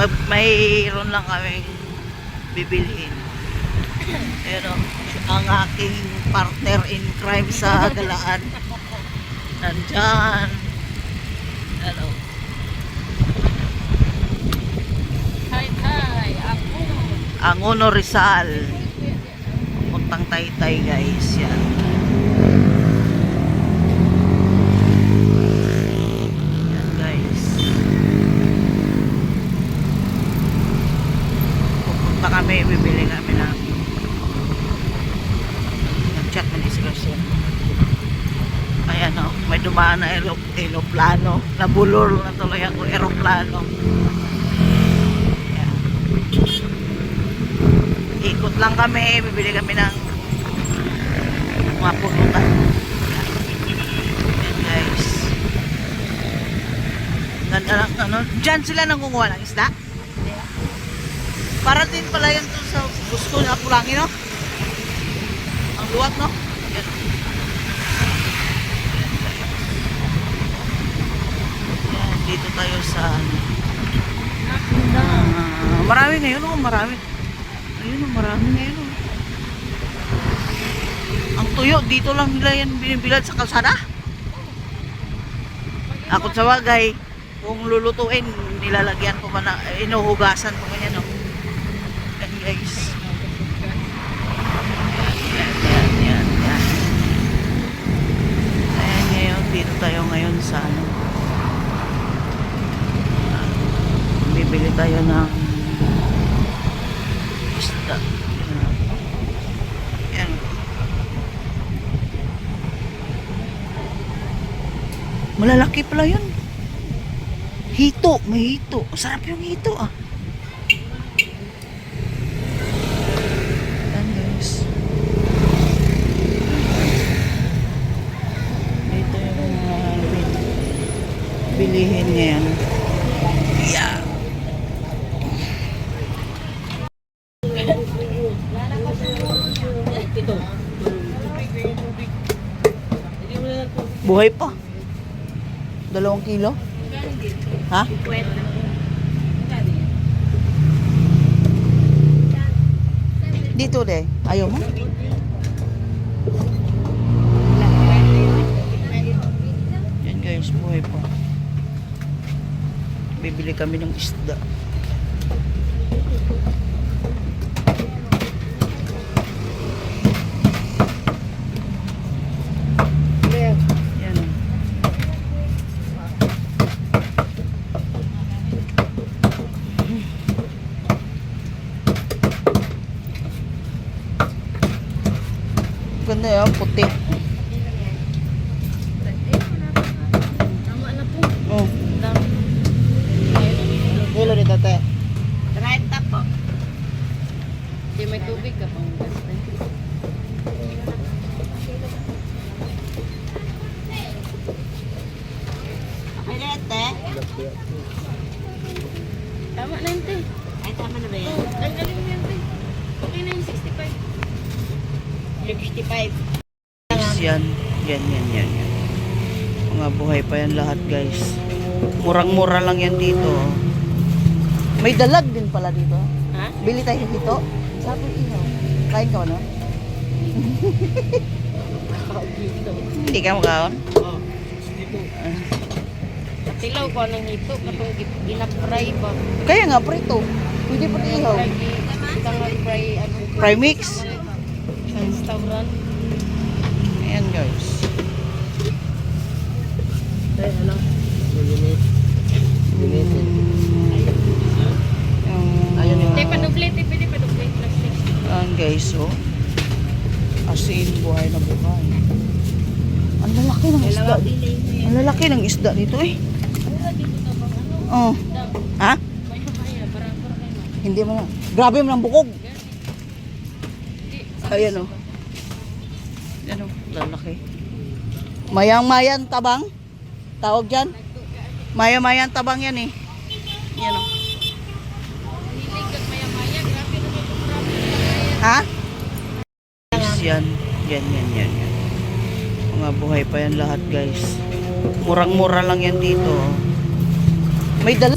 Mag, mayroon lang kaming bibilhin. Pero ang aking partner in crime sa galaan. Nandyan. Ano? Hi, hi, ako. Ang Uno Rizal. Puntang Taytay guys. Yan guys. Pupunta kami, bibili kami ng nag-chat man si Garcia. Ayan o, dumaan na aero, aeroplano. Nabulol na tuloy ako aeroplano. Ayan. Ikot lang kami, bibili kami ng mga pulutan. Yan guys. Ganda lang, ano. Diyan sila nangunguha ng isda? Para din pala yan to sa gusto na pulangin, no? Ang luwag, no? Yan. Tayo sa. Ah, marami ngayon, oh, marami. Ayun, oh, marami ngayon, oh. Ang tuyo, dito lang nila yan binibilad sa kalsada. Ako sa wagay, kung lulutuin, nilalagyan ko man na, inuhugasan ko ganyan, no. Yan, guys. Dito tayo ngayon sa ano. Ah, Bibili tayo ng isda. Yan. Malalaki pala yun. Hito, may hito. Sarap yung hito ah. Yan guys. Dito yung bil- bilihin ngayon. Yeah. Buhay pa. Dalawang kilo? Ha? Dito de. Ayaw mo? Yan guys, buhay pa. Bibili kami ng isda. Yan. Ganda yan, puti. Oh. Kilo ni tate. 30 po. Di may tubig ka pang gas. Pilete. Tama na yun. Ay, tama na ba yan mo yan, te. Okay na yung 65. 65. Guys, yan. Yan, yan, yan, yan. Mga buhay pa yan lahat, guys. Murang-mura lang yan dito. oh. May dalag din pala dito. Ha? Bili tayo dito. Sabi ihaw. Kain ka no? Hindi ka makaon? Oo. Patilaw ko ng hito. Katong gi- ginapray ba? Kaya nga, prito. Pwede pa ihaw. Ano? Fry mix. Restaurant. Ayan, guys. Ay, ano? Yung, Te, panublate, te. Pwede panublate. Plastic. Ayan, guys, oh. As in, buhay na buhay. Ang lalaki ng isda. Yan. Ang lalaki ng isda dito, eh. Ano? Oh. Ha? Hindi mo na. Grabe mo ng bukog. Ayan o. Ayan o, lalaki. Mayang-mayan tabang. Tawag dyan. Maya-mayan tabang yan eh. Yan o. Yan. Ha? Guys, yan. Yan, yan, yan, yan. Mga buhay pa yan lahat, guys. Murang-mura lang yan dito. oh. May dala...